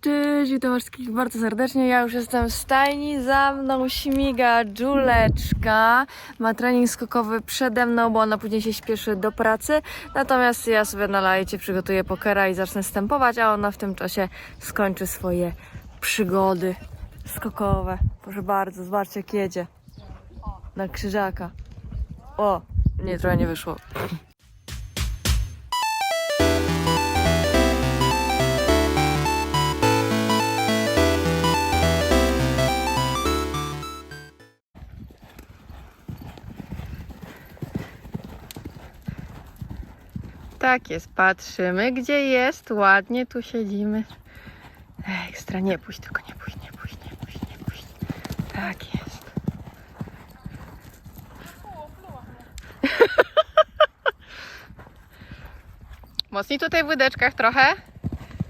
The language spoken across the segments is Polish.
cześć, witam wszystkich bardzo serdecznie. Ja już jestem w stajni, za mną śmiga Juleczka. Ma trening skokowy przede mną, bo ona później się śpieszy do pracy. Natomiast ja sobie na lajcie przygotuję pokera i zacznę stępować, a ona w tym czasie skończy swoje przygody skokowe. Proszę bardzo, zobaczcie jak jedzie. Na krzyżaka. O, nie, trochę nie wyszło. Tak jest, patrzymy gdzie jest, ładnie tu siedzimy. Ekstra, nie pójść, tylko nie pójść, nie pójść, nie pójść, nie pójść. Tak jest. Mocniej tutaj w łydeczkach trochę.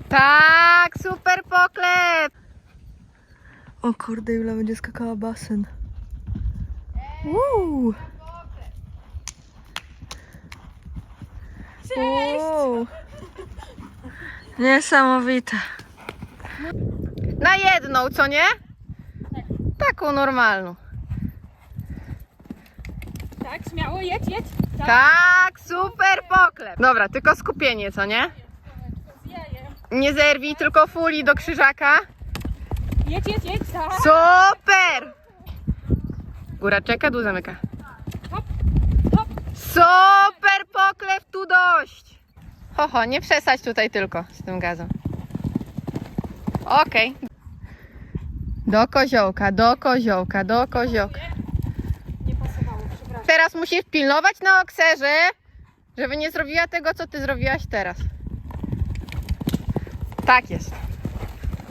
Tak, super poklep. O kurde, Jula będzie skakała basen. Woo! Wow. Niesamowite. Na jedną, co nie? Taką normalną. Tak, śmiało, jedź, jedź. Tak, Tak, super poklep. Dobra, tylko skupienie, co nie? Nie zerwij, tylko fuli do krzyżaka. Jedź, jedź, jedź, tak. Super! Góra czeka, dół zamyka. Hop, hop. Super poklep, tu dość. Ho, ho, nie przesadź tutaj tylko z tym gazem. Okej. Do koziołka, do koziołka, do koziołka. Nie pasowało. Teraz musisz pilnować na okserze, żeby nie zrobiła tego, co ty zrobiłaś teraz. Tak jest.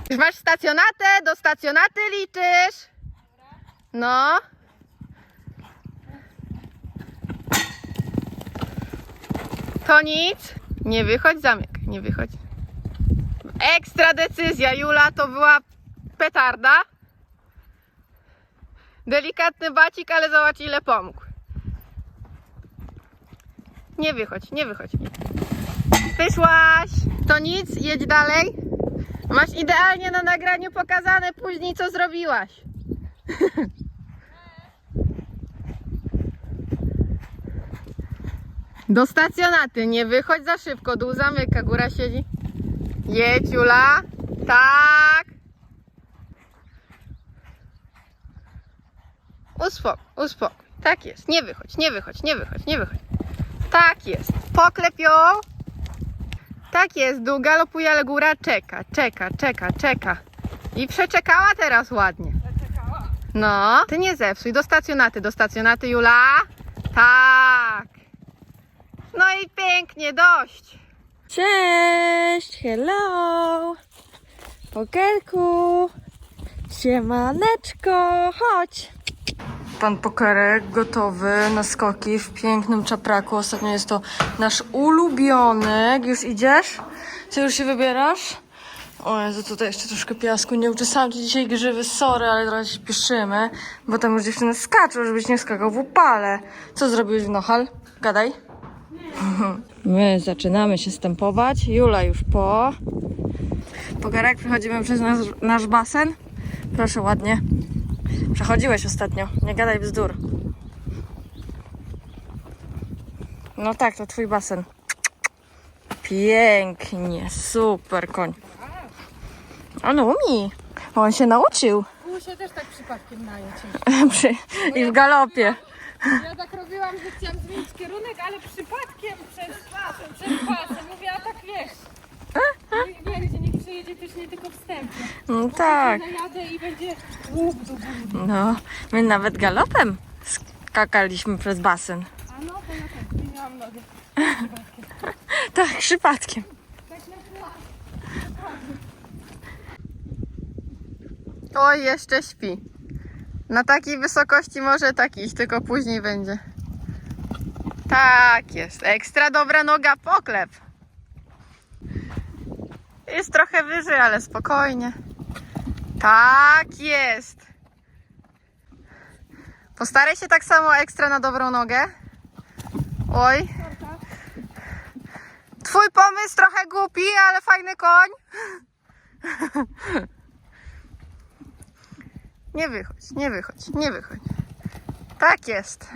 Już masz stacjonatę, do stacjonaty liczysz. No. To nic. Nie wychodź, zamyk. Nie wychodź. Ekstra decyzja, Jula, to była petarda. Delikatny bacik, ale zobacz ile pomógł. Nie wychodź, nie wychodź. Wyszłaś! To nic, jedź dalej. Masz idealnie na nagraniu pokazane później, co zrobiłaś. Do stacjonaty, nie wychodź za szybko, dół zamyka, góra siedzi. Jedź, Jula. Tak. Uspokój, uspokój. Tak jest. Nie wychodź, nie wychodź, nie wychodź, nie wychodź. Tak jest. Poklep ją. Tak jest. Dół galopuje, ale góra czeka, czeka, czeka, czeka. I przeczekała teraz ładnie. No. Ty nie zepsuj. Do stacjonaty, do stacjonaty, Jula. Tak. No i pięknie, dość. Cześć, hello. Pokerku. Siemaneczko, chodź. Pan Pokerek gotowy na skoki w pięknym czapraku. Ostatnio jest to nasz ulubiony. Już idziesz? Ty już się wybierasz? O Jezu, tutaj jeszcze troszkę piasku. Nie uczesałam ci dzisiaj grzywy, sorry, ale teraz się pieszymy, bo tam już dziewczyny skaczą, żebyś nie skakał w upale. Co zrobiłeś w Nohal? Gadaj. My zaczynamy się stępować. Jula już po. Pogarek, przechodzimy przez nasz, nasz basen. Proszę ładnie. Przechodziłeś ostatnio. Nie gadaj bzdur. No tak, to twój basen. Pięknie, super koń. On umie. On się nauczył. Mu się też tak przypadkiem naje I w galopie. Ja tak robiłam, że chciałam zmienić kierunek, ale przypadkiem przez pasem, przez pasem. Mówię, a tak wiesz. Nie- Nie, gdzie niech przyjedzie też nie tylko wstępnie. No tak. Najadę i będzie łup góry. No, my nawet galopem skakaliśmy przez basen. A no, to ja tak zmieniałam nogę. Tak, przypadkiem. Tak na Oj, jeszcze śpi. Na takiej wysokości może tak iść, tylko później będzie. Tak jest. Ekstra dobra noga, poklep. Jest trochę wyżej, ale spokojnie. Tak jest. Postaraj się tak samo ekstra na dobrą nogę. Oj. Twój pomysł trochę głupi, ale fajny koń. Nie wychodź, nie wychodź, nie wychodź. Tak jest.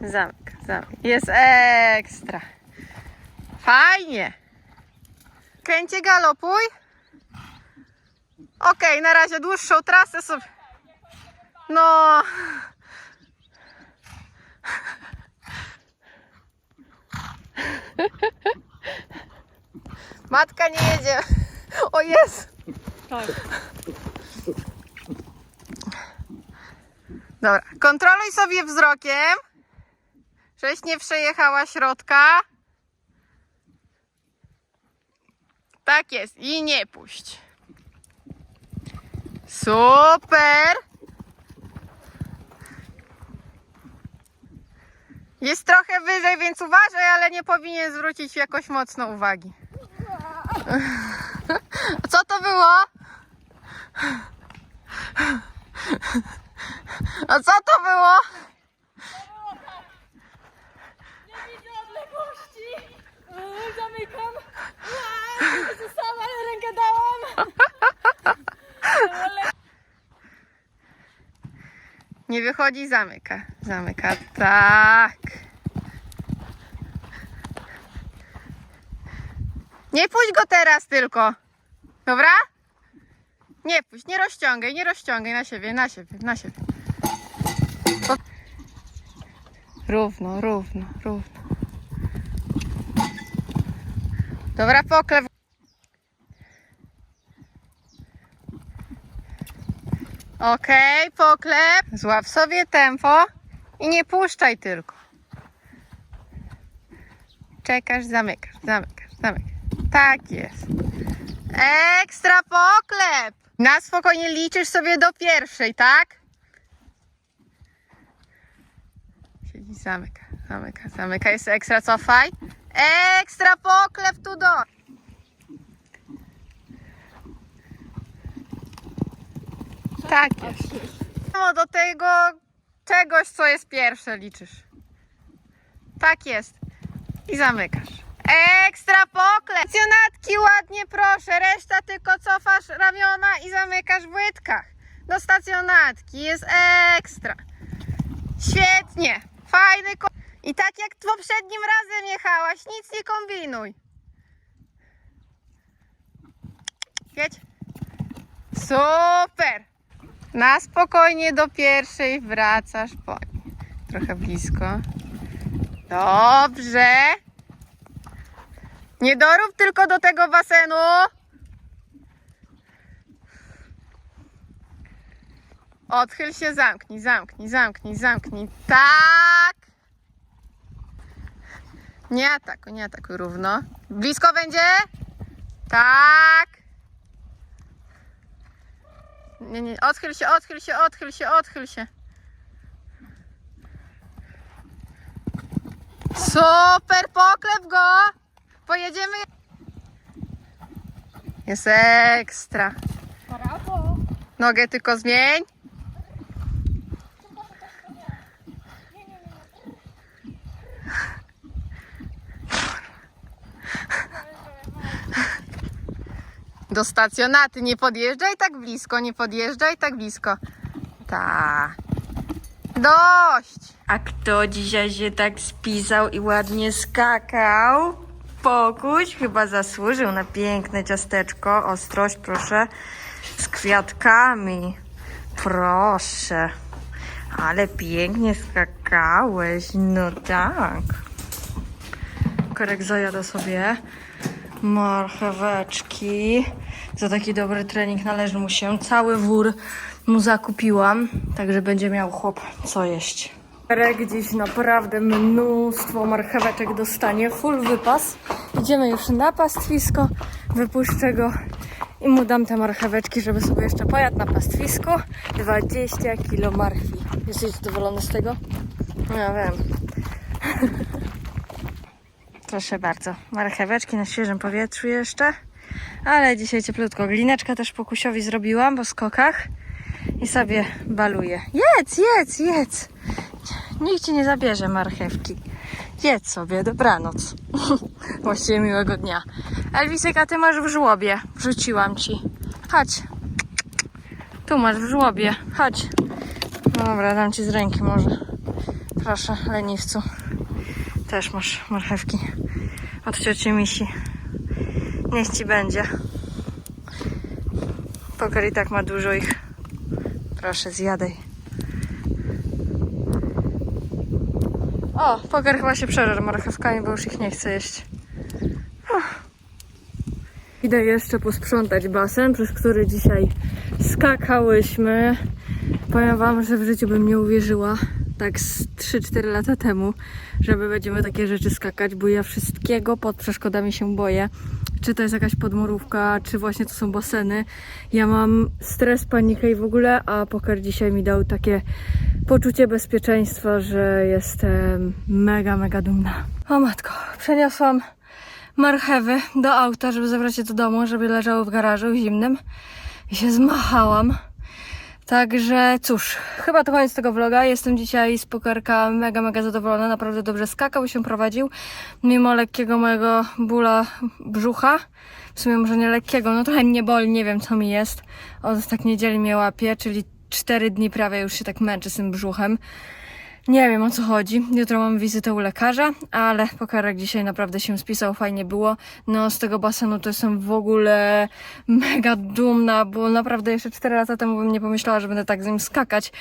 Zamek, zamek. Jest ekstra. Fajnie. Kręcie galopuj. Okej, na razie dłuższą trasę sobie. No. Matka nie jedzie. O jest. Tak. Dobra, kontroluj sobie wzrokiem, żeś nie przejechała środka. Tak jest i nie puść. Super. Jest trochę wyżej, więc uważaj, ale nie powinien zwrócić jakoś mocno uwagi. Co to było? A co to było? Nie widzę odległości. Zamykam. Zostałam, ale rękę dałam. Nie wychodzi, zamyka. Zamyka, tak. Nie puść go teraz tylko. Dobra? Nie puść, nie rozciągaj, nie rozciągaj na siebie, na siebie, na siebie. Równo, równo, równo. Dobra, poklep. Okej, poklep. Złap sobie tempo i nie puszczaj tylko. Czekasz, zamykasz, zamykasz, zamykasz. Tak jest. Ekstra poklep. Na spokojnie liczysz sobie do pierwszej, tak? Siedzi, zamyka, zamyka, zamyka. Jest ekstra, cofaj. Ekstra poklep tu do. Tak jest. No do tego czegoś, co jest pierwsze, liczysz. Tak jest. I zamykasz. Ekstra poklep! Stacjonatki ładnie proszę, reszta tylko cofasz ramiona i zamykasz w łydkach. Do stacjonatki jest ekstra. Świetnie, fajny ko- I tak jak poprzednim razem jechałaś, nic nie kombinuj. Jedź. Super! Na spokojnie do pierwszej wracasz po nie. Trochę blisko. Dobrze. Nie dorób tylko do tego basenu. Odchyl się, zamknij, zamknij, zamknij, zamknij. Tak. Nie atakuj, nie atakuj równo. Blisko będzie? Tak. Nie, nie, odchyl się, odchyl się, odchyl się, odchyl się. Super, poklep go! Pojedziemy. Jest ekstra. brawo. Nogę tylko zmień. Do stacjonaty nie podjeżdżaj tak blisko, nie podjeżdżaj tak blisko. Ta. Dość. A kto dzisiaj się tak spisał i ładnie skakał? Pokuś chyba zasłużył na piękne ciasteczko. Ostrość, proszę. Z kwiatkami. Proszę. Ale pięknie skakałeś. No tak. Korek zajada sobie marcheweczki. Za taki dobry trening należy mu się. Cały wór mu zakupiłam, także będzie miał chłop co jeść. Korek dziś naprawdę mnóstwo marcheweczek dostanie. Full wypas. Idziemy już na pastwisko. Wypuszczę go i mu dam te marcheweczki, żeby sobie jeszcze pojadł na pastwisku. 20 kilo marchwi. Jesteś zadowolony z tego? Ja wiem. Proszę bardzo, marcheweczki na świeżym powietrzu jeszcze. Ale dzisiaj cieplutko. Glineczkę też pokusiowi zrobiłam po skokach. I sobie baluję. Jedz, jedz, jedz. Nikt ci nie zabierze marchewki. jedz sobie, dobranoc. Właściwie miłego dnia. Elwisek, a ty masz w żłobie. Wrzuciłam ci. Chodź. Tu masz w żłobie. Chodź. Dobra, dam ci z ręki może. Proszę, leniwcu. Też masz marchewki od cioci Misi. Niech ci będzie. Poker i tak ma dużo ich. Proszę, zjadaj. O, poker chyba się przeżar marchewkami, bo już ich nie chce jeść. Uff. Idę jeszcze posprzątać basen, przez który dzisiaj skakałyśmy. Powiem wam, że w życiu bym nie uwierzyła, tak z 3-4 lata temu, że my będziemy takie rzeczy skakać, bo ja wszystkiego pod przeszkodami się boję. Czy to jest jakaś podmorówka, czy właśnie to są baseny. Ja mam stres, panikę i w ogóle, a poker dzisiaj mi dał takie poczucie bezpieczeństwa, że jestem mega, mega dumna. O matko, przeniosłam marchewy do auta, żeby zabrać je do domu, żeby leżały w garażu zimnym i się zmachałam. Także cóż, chyba to koniec tego vloga. Jestem dzisiaj z pokerka mega, mega zadowolona. Naprawdę dobrze skakał się prowadził. Mimo lekkiego mojego bóla brzucha. W sumie może nie lekkiego, no trochę mnie boli, nie wiem co mi jest. Od tak niedzieli mnie łapie, czyli 4 dni prawie już się tak męczę z tym brzuchem. Nie wiem o co chodzi. Jutro mam wizytę u lekarza, ale pokarek dzisiaj naprawdę się spisał, fajnie było. No z tego basenu to jestem w ogóle mega dumna, bo naprawdę jeszcze 4 lata temu bym nie pomyślała, że będę tak z nim skakać,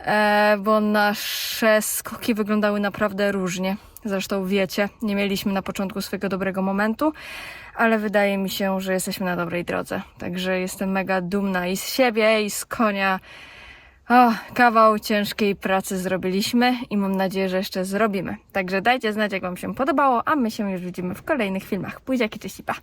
e, bo nasze skoki wyglądały naprawdę różnie. Zresztą wiecie, nie mieliśmy na początku swojego dobrego momentu, ale wydaje mi się, że jesteśmy na dobrej drodze. Także jestem mega dumna i z siebie, i z konia. O, kawał ciężkiej pracy zrobiliśmy i mam nadzieję, że jeszcze zrobimy. Także dajcie znać, jak Wam się podobało, a my się już widzimy w kolejnych filmach. Pójdzie, cześć i pa!